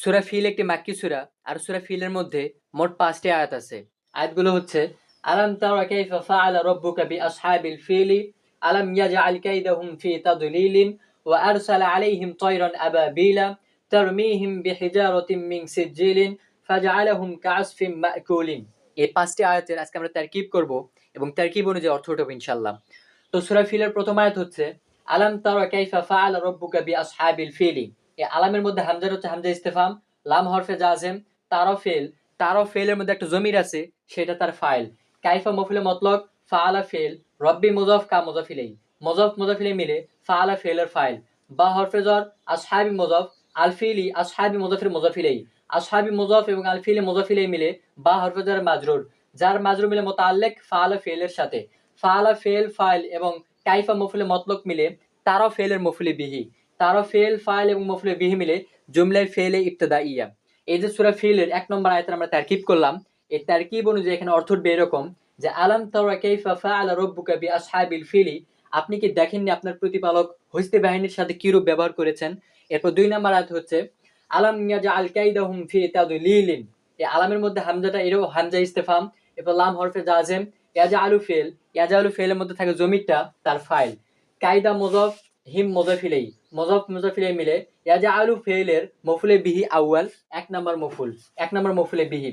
সুরা ফিল একটি মাক্কি সুরা, আর সুরা ফিলের মধ্যে মোট পাঁচটি আয়াত আছে। আয়াতগুলো হচ্ছে, আলাম তারা কাইফা কাইদাহুম ফি তাদলিলিন, ওয়া আরসালা আলাইহিম তায়রান আবাবিলা, তারমিহিম মিন সিজিলিন ফাজআলাহুম কাআসফিন মাকুলিন। এই পাঁচটি আয়াতের আজকে আমরা তারকিব করব এবং তারকিব অনুযায়ী অর্থ উঠাবো ইনশাআল্লাহ। তো সূরা ফিলের প্রথম আয়াত হচ্ছে, আলাম তারা কাইফা ফাআলা রাব্বুকা বিআসহাবিল ফিলি। আলামের মধ্যে হামজার হচ্ছে হামজা ইস্তেফাম, লাম হরফে জাজেম তারও ফেল, তারও ফেলের মধ্যে একটা জমির আছে, সেটা তার ফাইল। কাইফা মফিলে মতলক ফাআলা ফেল, রব্বি মুজফ কা মুজফিলেই মুজফ মুজফিলে মিলে ফাআলা ফেলের ফাইল। বা হরফে জর আসহাবি মুজফ আলফিলি আসহাবি মুজফির মুজফিলেই। আসহাবি মুজফ এবং আলফিলি মুজফিলে মিলে বা হরফে জর মাজরুর। যার মাজরুর মিলে মোতাল্লেক ফাআলা ফেলের সাথে। ফাআলা ফেল ফাইল এবং কাইফা মফিলে মতলক মিলে তারও ফেলের মফিলে বিহি। তারও ফেল, ফাইল এবং মফিলে বিহি মিলে জুমলায় ফেলে ইবতদা ইয়া। এই যে সুরা ফিলের এক নম্বর আয়তের আমরা তারকিব করলাম, এই তারকিব অনুযায়ী এখানে অর্থ উঠবে এরকম যে, আলাম ফিলি? আপনি কি দেখেননি আপনার প্রতিপালক হইস্তে বাহিনীর সাথে কি রূপ ব্যবহার করেছেন? এরপর দুই নম্বর আয়াত হচ্ছে, আলাম ইয়াজআল কাইদাহুম ফি তাদলিলিন? এই আলামের মধ্যে হামজাটা এরও হামজা ইস্তেফাম, এরপর লাম হরফে জাজেম ইয়াজা আলু ফেল। ইয়াজা আলু ফেলের মধ্যে থাকে জমিরটা, তার ফাইল। কায়দা মুজফ হিম মুজাফিলেই মুজফ মুজাফিলে মিলে। ইয়াজা আলু ফেলের মফুলে বিহি আউয়াল, এক নম্বর মফুল, এক নম্বর মফুলে বিহি।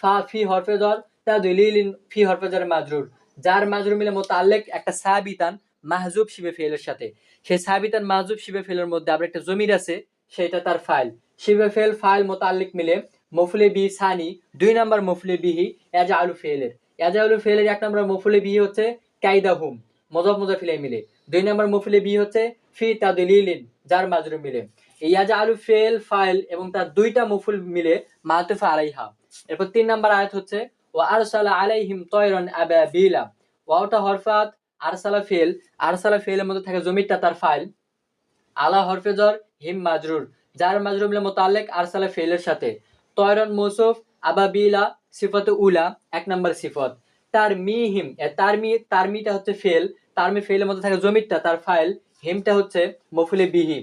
ফা ফি হরফে জর তা দলিলিন ফি হরফে জর মাজরুর। যার মাজরুর মিলে মোতাল্লেক একটা সাবিতান মাহজুব শিবে ফেলের সাথে। সেই সাবিতান মাহজুব শিবে ফেলের মধ্যে আবার একটা জমির আছে সেটা তার ফাইল। শিবে ফেল ফাইল মোতাল্লিক মিলে মফুলে বিহি সানি, দুই নম্বর মফুলে বিহি ইয়াজা আলু ফেলের ইয়াজা আলু ফেলের এক নম্বর মফুলে বিহি হচ্ছে কায়দা হুম মজব মুজাফিলে মিলে। দুই নম্বর মফুলে বি হচ্ছে ফি তাদলিলিন, যার মাজরুর মিলে। ইয়াজা আলু ফেল ফাইল এবং তার দুইটা মুফুল মিলে মাতুফা আলাইহা। এরপর তিন নম্বর আয়াত হচ্ছে ও আরসালা আলাইহিম তয়রন আবাবিলা। ওয়াওটা হরফাত আরসালা ফেল, আরসালা ফেলের মধ্যে থাকে জমিরটা তার ফাইল। আলা হরফেজর হিম মাজরুর, যার মাজরুর মিলে মোতাল্লেক আরসালা ফেলের সাথে। তয়রন মৌসুফ, আবাবিলা, সিফত উলা, এক নম্বর সিফত। তার মি হিম তার মি, তার মিটা হচ্ছে ফেল তার মি ফেলের মধ্যে থাকে জমিরটা, তার ফাইল হিমটা হচ্ছে মফুলে বিহি।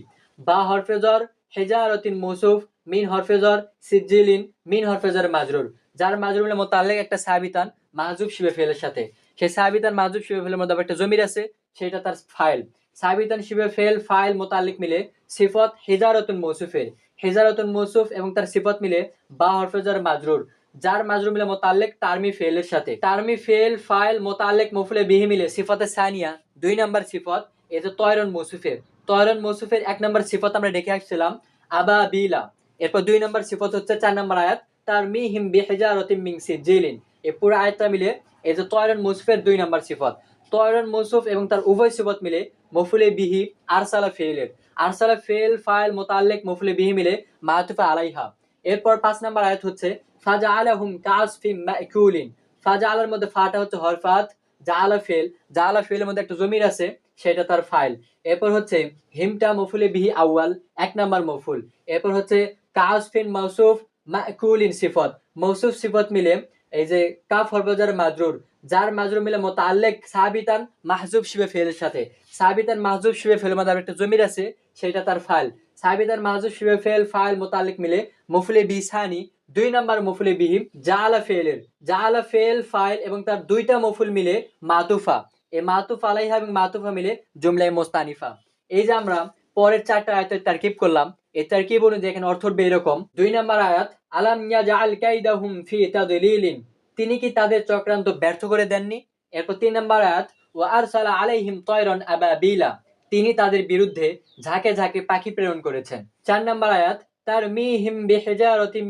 বা হরফেজর হেজারতিন মৌসুফ, মিন হরফেজর সিজিলিন মিন হরফেজর মাজরুর যার মাজরুর মিলে মোতাল্লেক একটা সাবিতান মাহজুব শিবে ফেলের সাথে। সেই সাবিতান মাহজুব শিবে ফেলের মধ্যে একটা জমির আছে, সেটা তার ফাইল সাবিতান শিবে ফেল ফাইল মোতালিক মিলে সিফত হেজারতুন মৌসুফের। হেজারতুন মৌসুফ এবং তার সিফত মিলে বা হরফেজর মাজরুর যার মাজরুর মিলে মোতাল্লেক তারমি ফেলের সাথে। তারমি ফেল ফাইল, মোতাল্লেক, মফুলে, বিহি মিলে সিফতে সানিয়া, দুই নম্বর সিফত যে তয়রন মৌসুফের। তয়রন মৌসুফের এক নম্বর সিফত আমরা দেখে আসছিলাম, আবা বিলা। এরপর দুই নম্বর সিফত হচ্ছে চার নম্বর আয়াত তার মি হিম বিহেজারতিম মিং সিজিলিন। এই পুরো আয়াতটা মিলে এই যে তয়রন মৌসুফের দুই নম্বর সিফত। তয়রন মৌসুফ এবং তার উভয় সিফত মিলে মফুলে, বিহি, আরসালা ফেলের আরসালা ফেল ফাইল, মোতাল্লেক, মফুলে, বিহি মিলে মাতুফা আলাইহা। এরপর পাঁচ নম্বর আয়াত হচ্ছে ফাজা আলাহুম কাসফিম মাকুলিন। ফাজা আলার মধ্যে ফাটা হচ্ছে হরফাত জালা ফেল। জালা ফেলের মধ্যে একটা জমির আছে, সেটা তার ফাইল। এরপর হচ্ছে, হিমটা মফুলে বিহি আউয়াল, এক নাম্বার মফুল। এরপর হচ্ছে, কাসফিন মৌসুফ মাকুলিন সিফত। মৌসুফ সিফত মিলে এই যে কাফ হরফজার মাজরুর, যার মাজরুর মিলে মোতাল্লেক, সাবিতান, মাহজুব শিবে ফেলের সাথে। সাবিতান, মাহজুব শিবে ফেলের মধ্যে একটা জমির আছে, সেটা তার ফাইল। সাবিতান মাহজুব শিবে ফেল ফাইল মোতাল্লিক মিলে মফুলে বিসানি দুই নাম্বার মফুলে বিহিম জালা ফেলের জালা ফেল ফাইল এবং তার দুইটা মফুল মিলে মাতুফা। এই মাতুফ আলাইহা এবং মাতুফা মিলে জুমলাই মোস্তানিফা। এই যে আমরা পরের চারটা আয়াতের তারকিব করলাম, এই তারকিব অনুযায়ী এখানে অর্থ উঠবে এরকম, দুই নাম্বার আয়াত, আলাম ইয়াজআল কাইদাহুম ফি তাদলিলিন। তিনি কি তাদের চক্রান্ত ব্যর্থ করে দেননি? এরপর তিন নাম্বার আয়াত, ওয়া আরসালা আলাইহিম তয়রন আবাবিলা। তিনি তাদের বিরুদ্ধে ঝাঁকে ঝাঁকে পাখি প্রেরণ করেছেন। চার নাম্বার আয়াত, তার মি হিম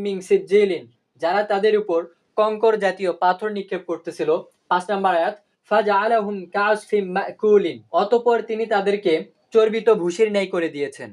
মিং সিজিলিন যারা তাদের উপর কঙ্কর জাতীয় পাথর নিক্ষেপ করতেছিল। পাঁচ নাম্বার আয়াত, ফাজআলাহুম কাসফিম মাকুলিন অতঃপর তিনি তাদেরকে চর্বিত ভুষির ন্যায় করে দিয়েছেন।